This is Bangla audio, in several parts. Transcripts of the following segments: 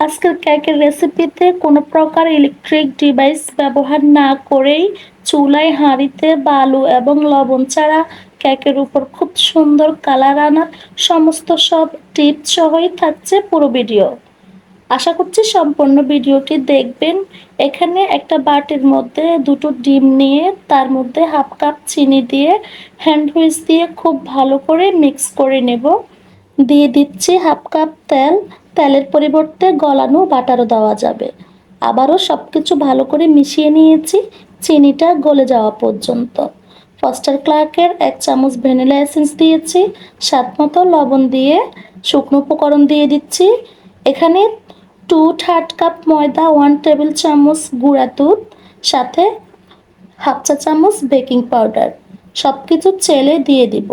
আজকের কেকের রেসিপিতে কোনো প্রকার ইলেকট্রিক ডিভাইস ব্যবহার না করেই চুলায় হাঁড়িতে বালু এবং লবণ ছাড়া কেকের উপর খুব সুন্দর কালার আনার সমস্ত সব টিপস সহই থাকছে পুরো ভিডিও আশা করছি সম্পূর্ণ ভিডিওটি দেখবেন। এখানে একটা বাটির মধ্যে দুটো ডিম নিয়ে তার মধ্যে হাফ কাপ চিনি দিয়ে হ্যান্ড হুইচ দিয়ে খুব ভালো করে মিক্স করে নেব। দিয়ে দিচ্ছি হাফ কাপ তেল। তেলের পরিবর্তে গলানো বাটারও দেওয়া যাবে। আবারও সব কিছু ভালো করে মিশিয়ে নিয়েছি, চিনিটা গলে যাওয়া পর্যন্ত। ফস্টার ক্লার্কের এক চামচ ভ্যানিলা এসেন্স দিয়েছি, স্বাদ মতো লবণ দিয়ে শুকনো উপকরণ দিয়ে দিচ্ছি। এখানে টু থার্ড কাপ ময়দা ওয়ান টেবিল চামচ গুঁড়া দুধ, সাথে হাফ চা চামচ বেকিং পাউডার। সব কিছু চেলে দিয়ে দিব।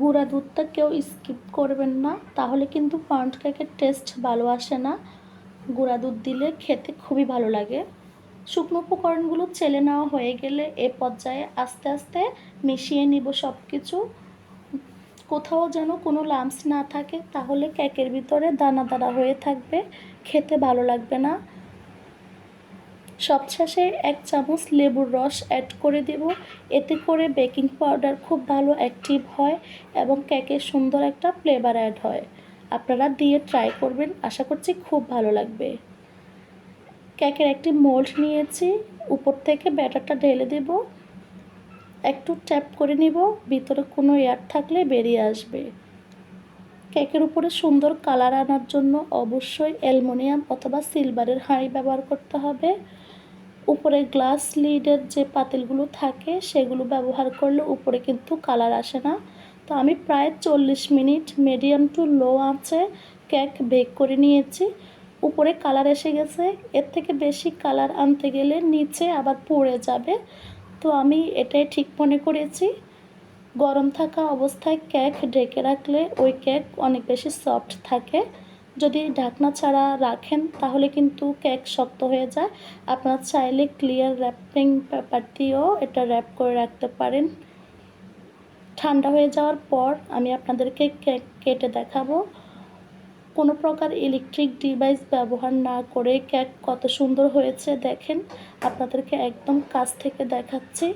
গুঁড়া দুধটা কেউ স্কিপ করবেন না। তাহলে কিন্তু পাউন্ড কেকের টেস্ট ভালো আসে না। গুঁড়া দুধ দিলে খেতে খুবই ভালো লাগে। শুকনো উপকরণগুলো চেলে নেওয়া হয়ে গেলে এ পর্যায়ে আস্তে আস্তে মিশিয়ে নিব সব কিছু কোথাও যেন কোনো লাম্পস না থাকে, তাহলে কেকের ভিতরে দানা দানা হয়ে থাকবে। খেতে ভালো লাগবে না। সবশেষে এক চামচ লেবুর রস অ্যাড করে দেব। এতে করে বেকিং পাউডার খুব ভালো অ্যাক্টিভ হয় এবং কেকে সুন্দর একটা ফ্লেভার অ্যাড হয়। আপনারা দিয়ে ট্রাই করবেন, আশা করছি খুব ভালো লাগবে। কেকের একটি মোল্ড নিয়েছি, উপর থেকে ব্যাটারটা ঢেলে দেব। একটু ট্যাপ করে নিব, ভিতরে কোনো এয়ার থাকলে বেরিয়ে আসবে। কেকের উপরে সুন্দর কালার আনার জন্য অবশ্যই অ্যালমোনিয়াম অথবা সিলভারের হাঁড়ি ব্যবহার করতে হবে। উপরে গ্লাস লিডের যে পাতিলগুলো থাকে, সেগুলো ব্যবহার করলে উপরে কিন্তু কালার আসে না। তো আমি প্রায় চল্লিশ মিনিট মিডিয়াম টু লো আছে কেক বেক করে নিয়েছি। উপরে কালার এসে গেছে। এর থেকে বেশি কালার আনতে গেলে নিচে আবার পড়ে যাবে। তো আমি এটাই ঠিক মনে করেছি। গরম থাকা অবস্থায় কেক ঢেকে রাখলে ওই কেক অনেক বেশি সফট থাকে। যদি ঢাকনা ছাড়া রাখেন, তাহলে কিন্তু কেক শক্ত হয়ে যায়। আপনার চাইলে ক্লিয়ার র্যাপিং পেপার দিয়েও এটা র্যাপ করে রাখতে পারেন। ঠান্ডা হয়ে যাওয়ার পর আমি আপনাদেরকে কেক কেটে দেখাবো। কোনো প্রকার ইলেকট্রিক ডিভাইস ব্যবহার না করে কেক কত সুন্দর হয়েছে দেখেন। আপনাদেরকে একদম কাছ থেকে দেখাচ্ছি।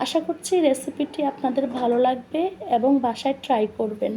আশা করছি রেসিপিটি আপনাদের ভালো লাগবে এবং বাসায় ট্রাই করবেন।